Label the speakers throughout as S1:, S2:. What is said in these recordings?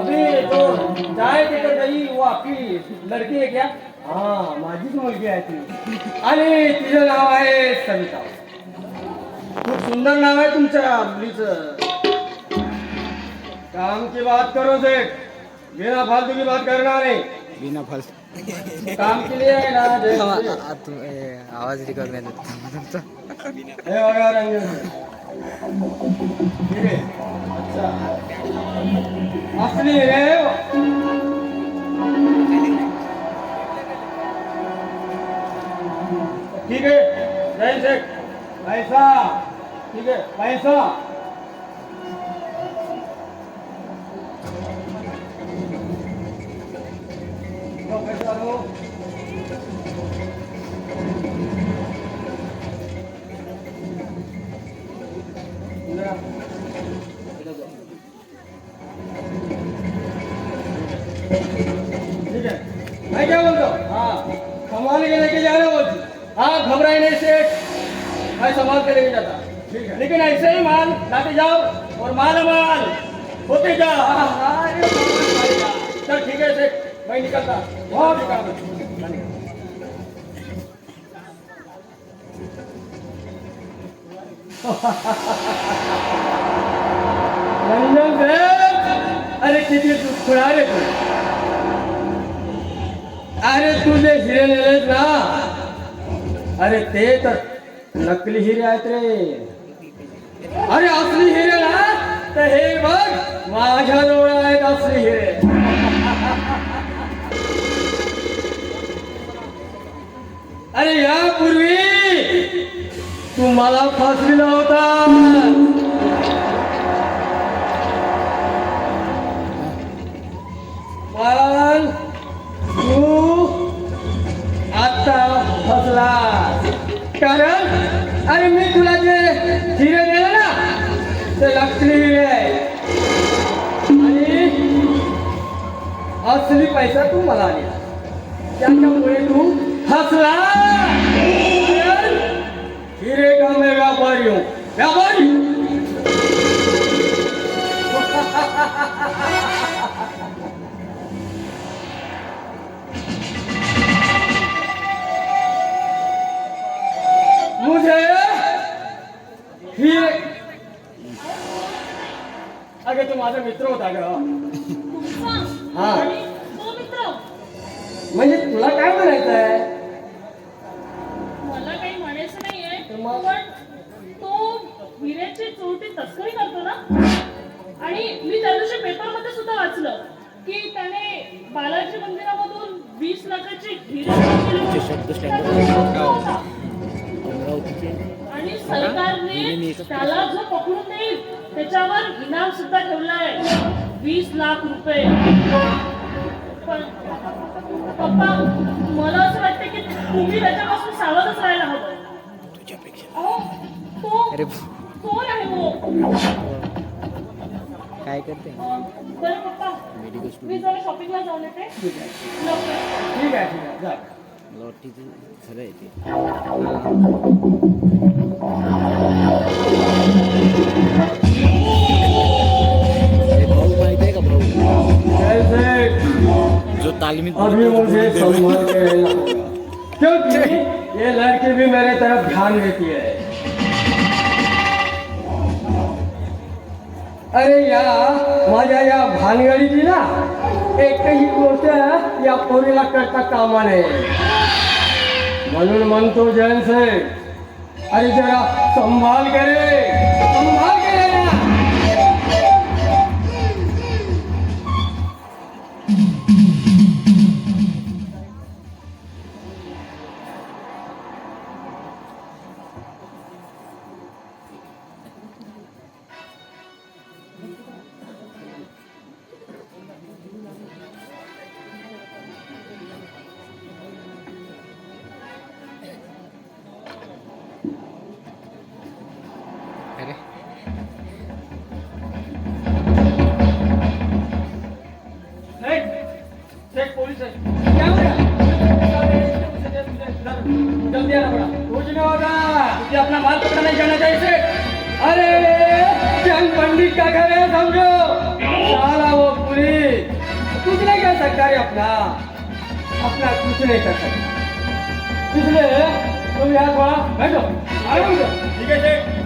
S1: अभी तो चाय देकर गई वो लड़की है क्या? हाँ माझीच मुलगी आहे ती. आणि तिचं नाव आहे सविता. खूप सुंदर नाव आहे तुमच्या मुलीचं. काम की बात करो सेठ. बिना फालतू की बात करना नहीं
S2: बिना फल
S1: काम के लिए ना जैसे-
S2: आवाज रेकॉर्ड नाही तुमचा
S1: ठीक आहे. ठीक है जय शेख. पैसा. मैं संभाल के लेके जाता। ठीक है। लेकिन ऐसे ही माल लाते जाओ और माल माल होते जा। हाँ, हाँ, अरे चल ठीक है मैं निकलता। बहुत ही काम है। अरे किती तू खुळा रे तू। अरे तुझे हिरे नेलेस ना। अरे ते तर नकली हिरे आहेत रे. अरे असली हिरे ना? तर हे बघ माझ्या जवळ आहेत असली हिरे. अरे यापूर्वी तू मला फसविला होता. त्याच्यामुळे तू कारण हिरे का मैं व्यापारी हूँ. व्यापारी. मुझे हिरे अगे तो माझा मित्र होता ग. हा. म्हणजे तुला काय म्हणायचं आहे
S3: मला काही म्हणायचं नाहीये
S1: मग?
S3: पण तो हिऱ्याची चोरटी तस्करी करतो ना आणि मी त्या दिवशी पेपरमध्ये सुद्धा वाचलं की त्याने बालाजी मंदिरामधून वीस लाखाचे हिरे त्याचा? होता. आणि सरकारने त्याला जो पकडून देईल त्याच्यावर इनाम सुद्धा ठेवलाय वीस लाख रुपये पण पप्पा मला असं वाटतं की तुम्ही त्याच्यापासून सावधच राहायला हवं?
S2: अरे
S3: कोण आहे
S2: काय करते?
S3: बरं पप्पा
S2: मेडिकल
S3: मी जरा शॉपिंगला जाऊन येते.
S1: ठीक आहे.
S3: लवकर.
S1: ठीक आहे ठीक आहे. जा.
S2: खरं आहे ते. जो
S1: अभी मुझे संभल के रहना होगा क्योंकि ये लड़की भी मेरे तरफ़ ध्यान देती है। अरे या माझ्या या भानगडीची ना? एकही गोष्ट या पोरीला करता कामा नये म्हणून म्हणतो जयंत साहेब अरे जरा संभाल करे। संभाल। पकड़ा जाना अरे जंग पंडित का घर है समझो साला वो पुलिस कुछ नहीं कर सकता है अपना अपना कुछ नहीं कर सकता इसलिए तुम यहाँ थोड़ा बैठो ठीक है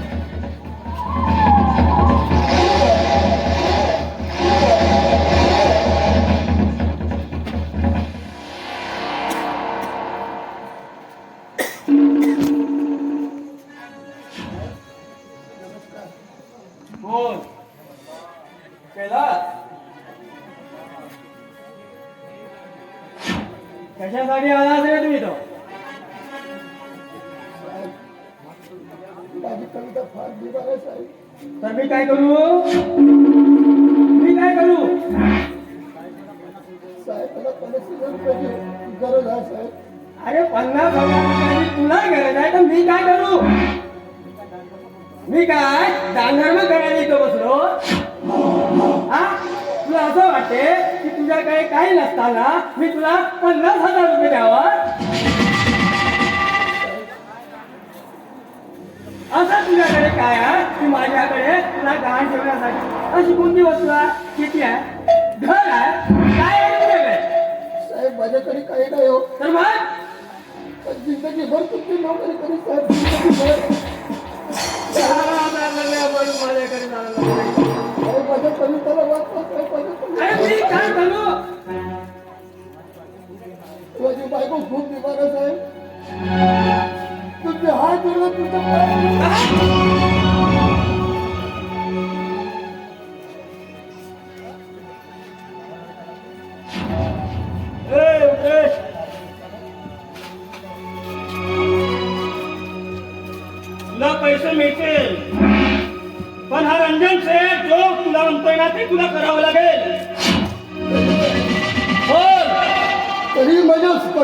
S1: कशासाठी आला असेल तुम्ही तो. तर मी काय करू? मी काय करू?
S4: गरज आहे साहेब.
S1: अरे पन्नास हजार तुला गरज आहे तर मी काय करू? मी काय दानधर्म करायला इथं बसलो? हा? तुला असं वाटते तुझ्याकडे काही नसताना मी तुला पन्नास हजार रुपये द्यावा असं तुझ्याकडे काय आहे की माझ्याकडे तुला गहाण ठेवण्यासाठी अशी कोणती वस्तू आहे किती आहे घर आहे काय आहे तुझ्याकडे
S4: साहेब माझ्याकडे काही नाही हो
S1: तर मग
S4: पण जिंदगीभर तुमची नोकरी करी साहेब जिंदगीभर
S1: माझ्याकडे जायला लागलं.
S4: साहेब माझ्या कविताला वाचवा साहेब माझ्या
S1: अरे मी काय
S4: बायको खूप बिमार आहे. साहेब तुमचे हात तुमचं
S1: पैसे मिळतील. पण हा रंजन शेठ जो तुला म्हणतोय ना ते तुला करावं लागेल.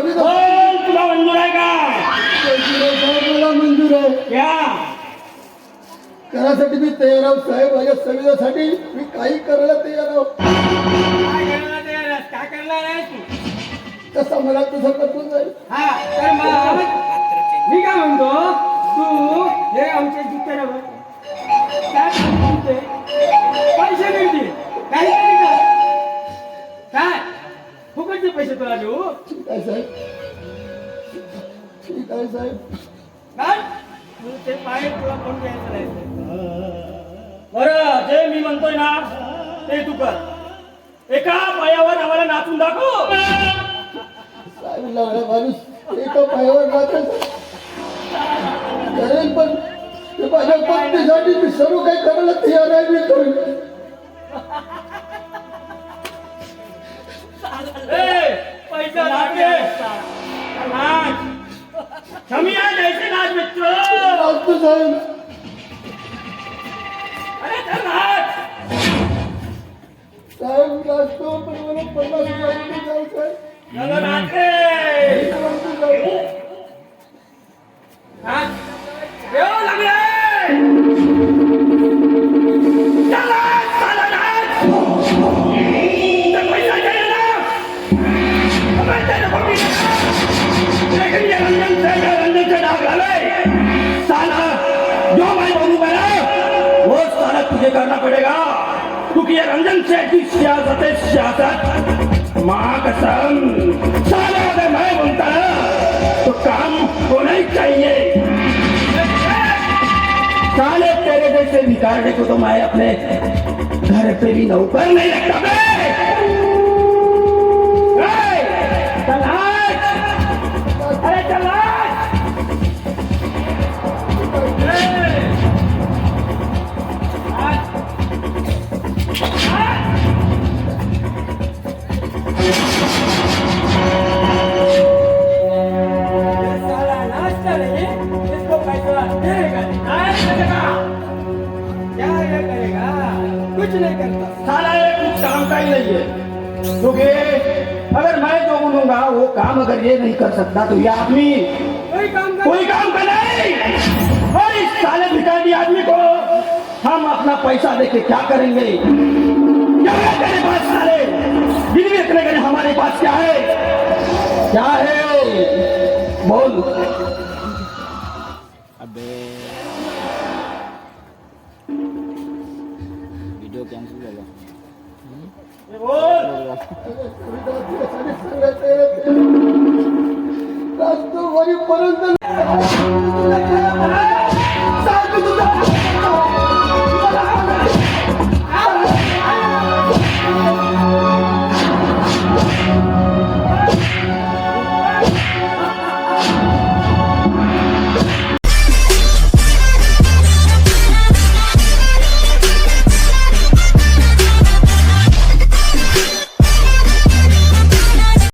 S1: तुला मंजूर आहे का?
S4: मला मंजूर आहे.
S1: या.
S4: करासाठी मी तयार आहोत साहेब माझ्या संविधासाठी मी काही करायला तयार आहोत
S1: काय करणार आहेस? काय करणार आहे तू?
S4: तसा मला तसं करतो साहेब
S1: म्हणतोय ना ते तू कर. एका पायावर आम्हाला नाचून दाखव.
S4: साहेब लवड्या माणूस. एका पायावर करेल पण. ते माझ्या पत्नीसाठी मी सर्व काही करायला तयार आहे मी करेन
S1: ए, पैसा लागे. क्षमी आहे जैसे नाच मित्र.
S4: नाचतो साहेब.
S1: अरे नाच
S4: साहेब नाचतो पण मला पन्नास हजार रुपये द्याल साहेब
S1: येऊ लागले रंजन से की सियासत सियासत। माँ कसम सारा मैं बोलता तो काम होना ही चाहिए। काले तेरे जैसे बिगाड़ने को तो मैं अपने घर पे भी नौकर नहीं रखता। ये कुछ काम का ही नहीं है। क्योंकि अगर मैं जो बोलूँगा वो काम अगर ये नहीं कर सकता तो ये आदमी कोई काम का नहीं। और इस साले भिखारी आदमी को हम अपना पैसा देके क्या करेंगे? क्या तेरे पास साले? गिरवी रखने के हमारे पास क्या है? क्या है? बोल।